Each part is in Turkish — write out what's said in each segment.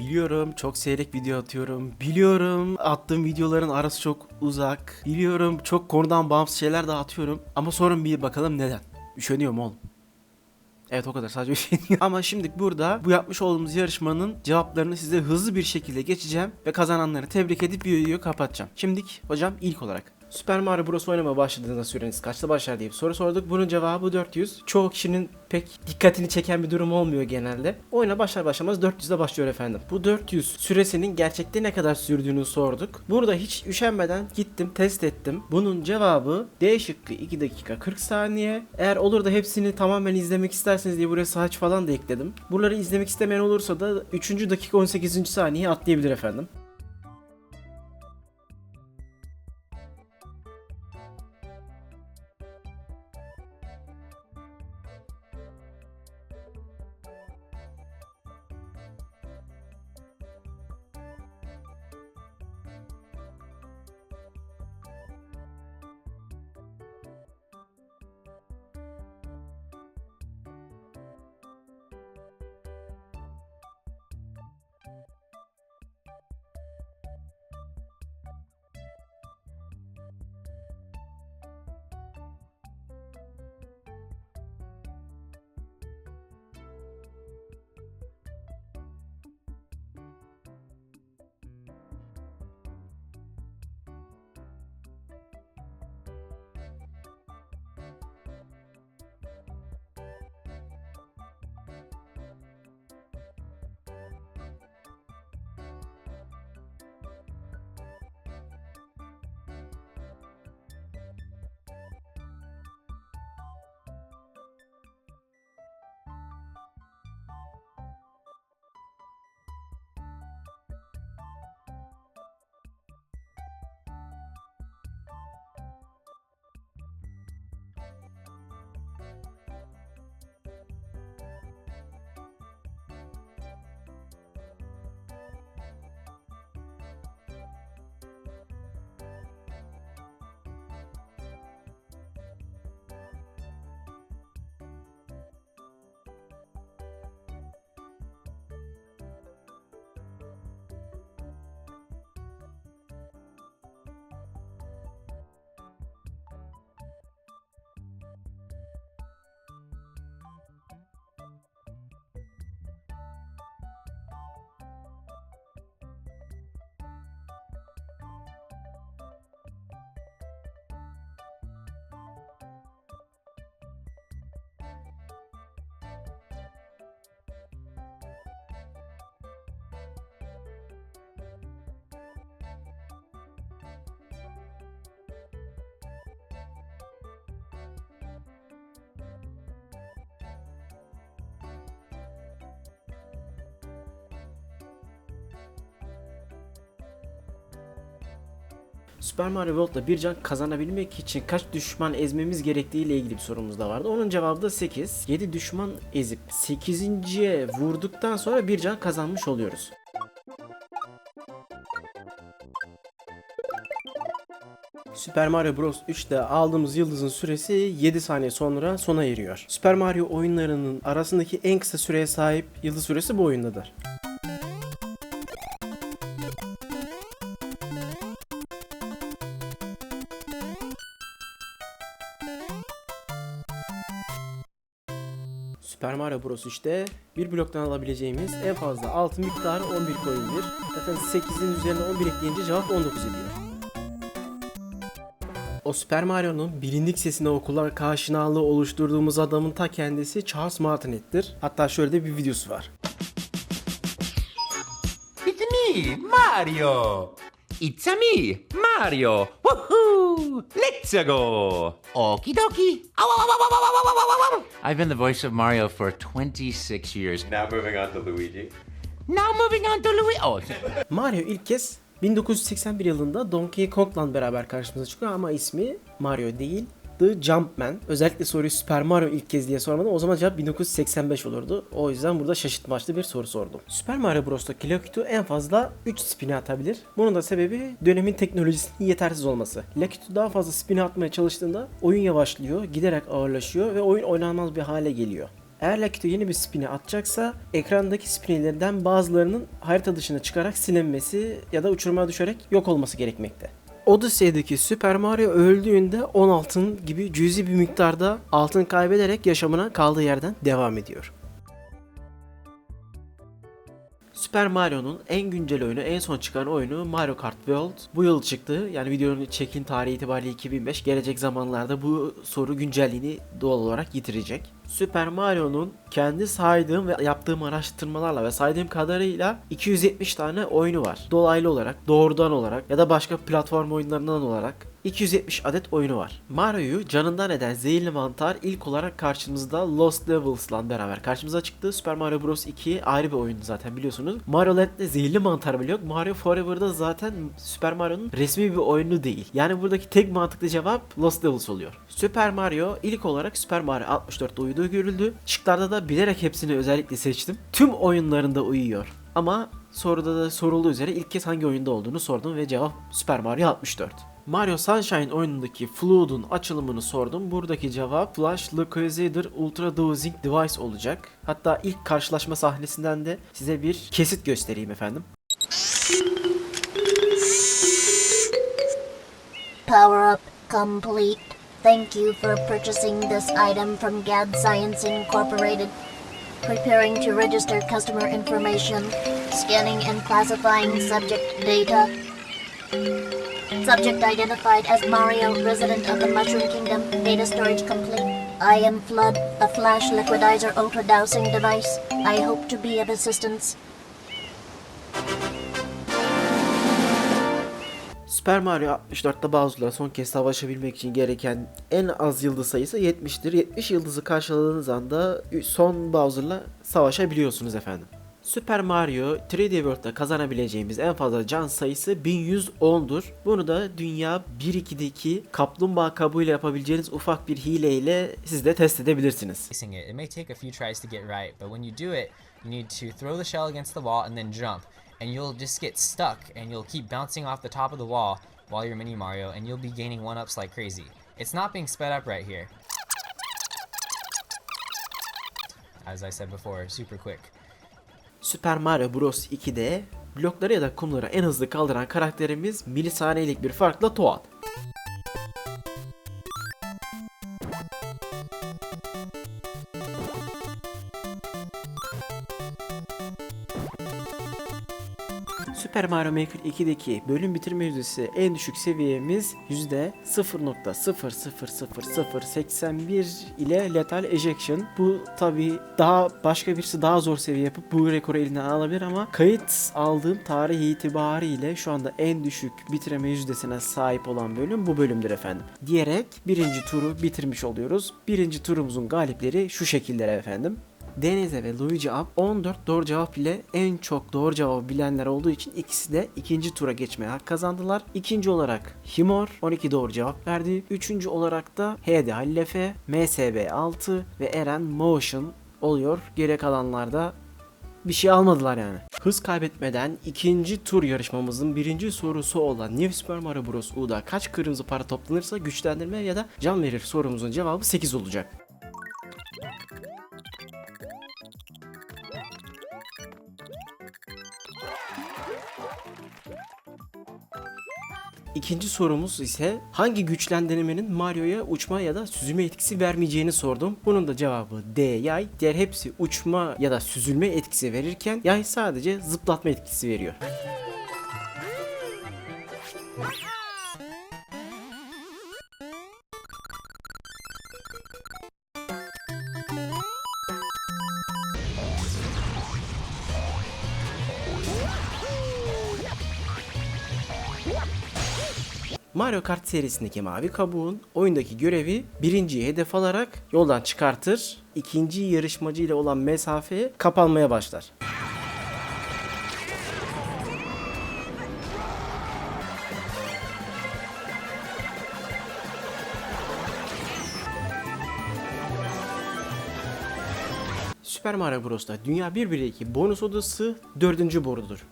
Biliyorum çok seyrek video atıyorum. Biliyorum attığım videoların arası çok uzak. Biliyorum çok konudan bağımsız şeyler de atıyorum. Ama sorun bir bakalım neden? Üşeniyorum oğlum. Evet o kadar sadece üşeniyorum. Ama şimdi burada bu yapmış olduğumuz yarışmanın cevaplarını size hızlı bir şekilde geçeceğim. Ve kazananları tebrik edip videoyu kapatacağım. Şimdilik hocam ilk olarak. Süper Mario Bros. oynamaya başladığında süreniz kaçta başlar diye bir soru sorduk. Bunun cevabı 400. Çoğu kişinin pek dikkatini çeken bir durum olmuyor genelde. Oyuna başlar başlamaz 400'de başlıyor efendim. Bu 400 süresinin gerçekte ne kadar sürdüğünü sorduk. Burada hiç üşenmeden gittim test ettim. Bunun cevabı D şıkkı 2 dakika 40 saniye. Eğer olur da hepsini tamamen izlemek isterseniz diye buraya saç falan da ekledim. Buraları izlemek istemeyen olursa da 3. dakika 18. saniye atlayabilir efendim. Super Mario World'da bir can kazanabilmek için kaç düşman ezmemiz gerektiği ile ilgili bir sorumuz da vardı. Onun cevabı da 8. 7 düşman ezip 8.ye vurduktan sonra bir can kazanmış oluyoruz. Super Mario Bros 3'te aldığımız yıldızın süresi 7 saniye sonra sona eriyor. Super Mario oyunlarının arasındaki en kısa süreye sahip yıldız süresi bu oyundadır. Super Mario Bros. işte bir bloktan alabileceğimiz en fazla altın miktarı 11 coin'dir. Zaten 8'in üzerine 11 ekleyince cevap 19 ediyor. O Super Mario'nun bilindik sesine okullar karşınalığı oluşturduğumuz adamın ta kendisi Charles Martinet'tir. Hatta şöyle de bir videosu var. It's me, Mario! It's me, Mario! Woohoo! Let's go! Okie dokie! I've been the voice of Mario for 26 years. Now moving on to Luigi. Now moving on to Luigi. Oh. Mario ilk kez 1981 yılında Donkey Kong'la beraber karşımıza çıkıyor ama ismi Mario değil, The Jumpman. Özellikle soruyu Super Mario ilk kez diye sormadım. O zaman cevap 1985 olurdu. O yüzden burada şaşırtmaçlı bir soru sordum. Super Mario Bros'ta Lakitu en fazla 3 spin atabilir. Bunun da sebebi dönemin teknolojisinin yetersiz olması. Lakitu daha fazla spin atmaya çalıştığında oyun yavaşlıyor, giderek ağırlaşıyor ve oyun oynanmaz bir hale geliyor. Eğer Lakito yeni bir spini atacaksa ekrandaki spinlerden bazılarının harita dışına çıkarak silinmesi ya da uçuruma düşerek yok olması gerekmekte. Odyssey'deki Super Mario öldüğünde 10 altın gibi cüzi bir miktarda altın kaybederek yaşamına kaldığı yerden devam ediyor. Super Mario'nun en güncel oyunu, en son çıkan oyunu Mario Kart World bu yıl çıktı. Yani videonun çekim tarihi itibariyle 2005. Gelecek zamanlarda bu soru güncelliğini doğal olarak yitirecek. Super Mario'nun kendi saydığım ve yaptığım araştırmalarla ve saydığım kadarıyla 270 tane oyunu var. Dolaylı olarak, doğrudan olarak ya da başka platform oyunlarından olarak 270 adet oyunu var. Mario'yu canından eden zehirli mantar ilk olarak karşımızda Lost Levels'la beraber karşımıza çıktı. Super Mario Bros. 2 ayrı bir oyun zaten biliyorsunuz. Mario Land'de zehirli mantar bile yok. Mario Forever'da zaten Super Mario'nun resmi bir oyunu değil. Yani buradaki tek mantıklı cevap Lost Levels oluyor. Super Mario ilk olarak Super Mario 64'te uyduğu görüldü. Şıklarda da bilerek hepsini özellikle seçtim. Tüm oyunlarında uyuyor. Ama soruda da sorulduğu üzere ilk kez hangi oyunda olduğunu sordum ve cevap Super Mario 64. Mario Sunshine oyunundaki Flood'un açılımını sordum. Buradaki cevap Flash Localizer Ultra Dosing Device olacak. Hatta ilk karşılaşma sahnesinden de size bir kesit göstereyim efendim. Power up complete. Thank you for purchasing this item from GAD Science Incorporated. Preparing to register customer information. Scanning and classifying subject data. Subject identified as Mario, resident of the Mushroom Kingdom. Data storage complete. I am Flood, a flash liquidizer ultra device. I hope to be of assistance. Super Mario 64'te Bowser'la son kez savaşabilmek için gereken en az yıldız sayısı 70'tir. 70 yıldızı karşıladığınız anda son Bowser'la savaşabiliyorsunuz efendim. Super Mario 3D World'da kazanabileceğimiz en fazla can sayısı 1110'dur. Bunu da Dünya 1-2'deki kaplumbağa kabuğuyla yapabileceğiniz ufak bir hileyle siz de test edebilirsiniz. It may take a few tries to get right, but when you do it, you need to throw the shell against the wall and then jump. And you'll just get stuck and you'll keep bouncing off the top of the wall while you're Mini Mario and you'll be gaining one ups like crazy. It's not being sped up right here. As I said before, super quick. Super Mario Bros 2'de blokları ya da kumları en hızlı kaldıran karakterimiz milisaniyelik bir farkla Toad. Mario Maker 2'deki bölüm bitirme yüzdesi en düşük seviyemiz %0.00081 ile Lethal Ejection. Bu tabi daha başka birisi daha zor seviye yapıp bu rekoru elinden alabilir ama kayıt aldığım tarih itibariyle şu anda en düşük bitirme yüzdesine sahip olan bölüm bu bölümdür efendim. Diyerek birinci turu bitirmiş oluyoruz. Birinci turumuzun galipleri şu şekilde efendim. Denize ve Luigi Up 14 doğru cevap ile en çok doğru cevabı bilenler olduğu için ikisi de ikinci tura geçmeye hak kazandılar. İkinci olarak Himor 12 doğru cevap verdi. Üçüncü olarak da HD Hallefe, MSB 6 ve Eren Motion oluyor. Geri kalanlarda bir şey almadılar yani. Hız kaybetmeden ikinci tur yarışmamızın birinci sorusu olan New Super Mario Bros. U'da kaç kırmızı para toplanırsa güçlendirme ya da can verir sorumuzun cevabı 8 olacak. İkinci sorumuz ise hangi güçlendirmenin Mario'ya uçma ya da süzülme etkisi vermeyeceğini sordum. Bunun da cevabı D yay. Diğer hepsi uçma ya da süzülme etkisi verirken yay sadece zıplatma etkisi veriyor. Mario Kart serisindeki mavi kabuğun oyundaki görevi birinciyi hedef alarak yoldan çıkartır, ikinci yarışmacı ile olan mesafe kapanmaya başlar. Super Mario Bros'ta Dünya 1-1-2 bonus odası dördüncü borudur.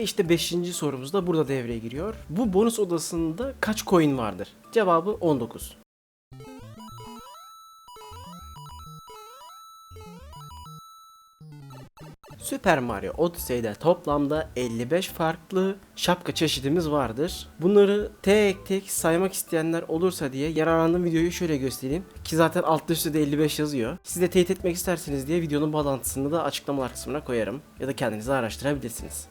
Ve işte 5. sorumuz da burada devreye giriyor. Bu bonus odasında kaç coin vardır? Cevabı 19. Super Mario Odyssey'de toplamda 55 farklı şapka çeşidimiz vardır. Bunları tek tek saymak isteyenler olursa diye yararlandığım videoyu şöyle göstereyim. Ki zaten altta üstte de 55 yazıyor. Siz de teyit etmek isterseniz diye videonun bağlantısını da açıklamalar kısmına koyarım. Ya da kendiniz araştırabilirsiniz.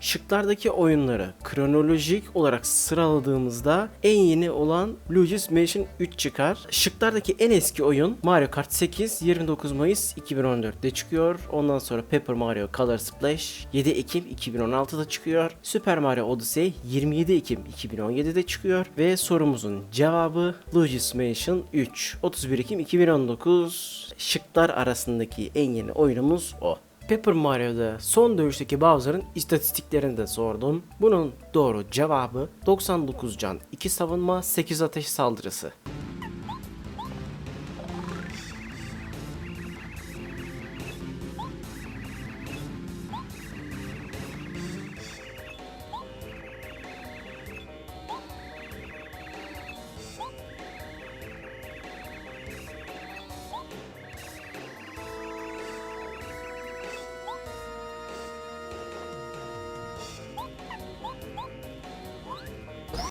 Şıklardaki oyunları kronolojik olarak sıraladığımızda en yeni olan Luigi's Mansion 3 çıkar. Şıklardaki en eski oyun Mario Kart 8 29 Mayıs 2014'te çıkıyor. Ondan sonra Paper Mario Color Splash 7 Ekim 2016'da çıkıyor. Super Mario Odyssey 27 Ekim 2017'de çıkıyor. Ve sorumuzun cevabı Luigi's Mansion 3 31 Ekim 2019 şıklar arasındaki en yeni oyunumuz o. Paper Mario'da son dövüşteki Bowser'ın istatistiklerini de sordum. Bunun doğru cevabı 99 can, 2 savunma, 8 ateş saldırısı.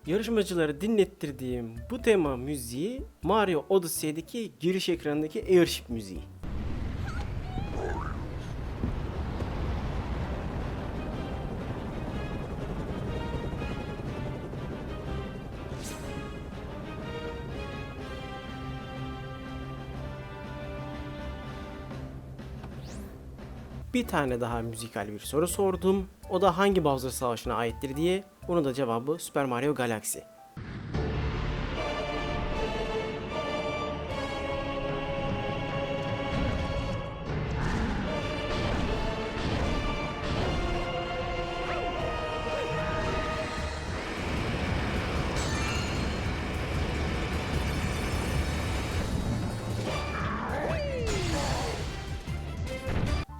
Yarışmacıları dinlettirdiğim bu tema müziği Mario Odyssey'deki giriş ekranındaki Airship müziği. Bir tane daha müzikal bir soru sordum. O da hangi Bowser Savaşı'na aittir diye. Bunun da cevabı Super Mario Galaxy.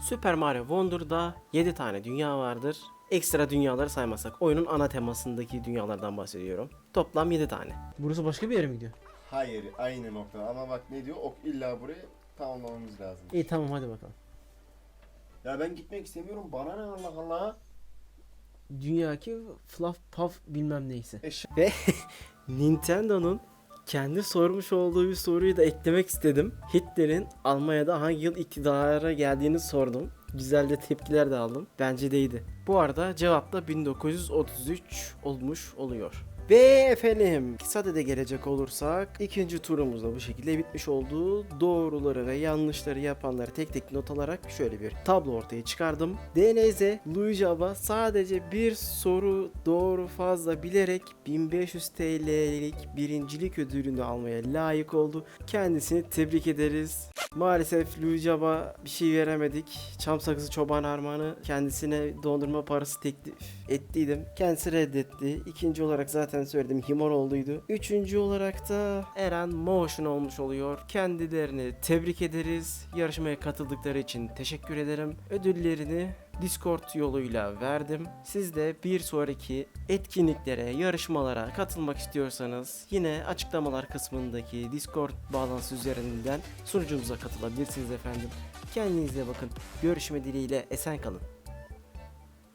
Super Mario Wonder'da 7 tane dünya vardır. Ekstra dünyaları saymazsak oyunun ana temasındaki dünyalardan bahsediyorum. Toplam 7 tane. Burası başka bir yere mi gidiyor? Hayır aynı nokta ama bak ne diyor ok illa burayı tamamlamamız lazım. İyi tamam hadi bakalım. Ya ben gitmek istemiyorum bana ne Allah Allah. Dünyaki Fluff Puff bilmem neyse. Eş- Ve Nintendo'nun kendi sormuş olduğu bir soruyu da eklemek istedim. Hitler'in Almanya'da hangi yıl iktidara geldiğini sordum. Güzel de tepkiler de aldım. Bence deydi. Bu arada cevap da 1933 olmuş oluyor. Ve efendim kısa de gelecek olursak ikinci turumuz da bu şekilde bitmiş oldu. Doğruları ve yanlışları yapanları tek tek not alarak şöyle bir tablo ortaya çıkardım. DNZ Luigi Aba sadece bir soru doğru fazla bilerek 1500 TL'lik birincilik ödülünü almaya layık oldu. Kendisini tebrik ederiz. Maalesef Luigi Aba bir şey veremedik. Çam sakızı çoban armağanı kendisine dondurma parası teklif ettiydim. Kendisi reddetti. İkinci olarak zaten söyledim Himor olduydu. Üçüncü olarak da Eren Motion olmuş oluyor. Kendilerini tebrik ederiz. Yarışmaya katıldıkları için teşekkür ederim. Ödüllerini Discord yoluyla verdim. Siz de bir sonraki etkinliklere, yarışmalara katılmak istiyorsanız yine açıklamalar kısmındaki Discord bağlantısı üzerinden sunucumuza katılabilirsiniz efendim. Kendinize bakın. Görüşme dileğiyle esen kalın.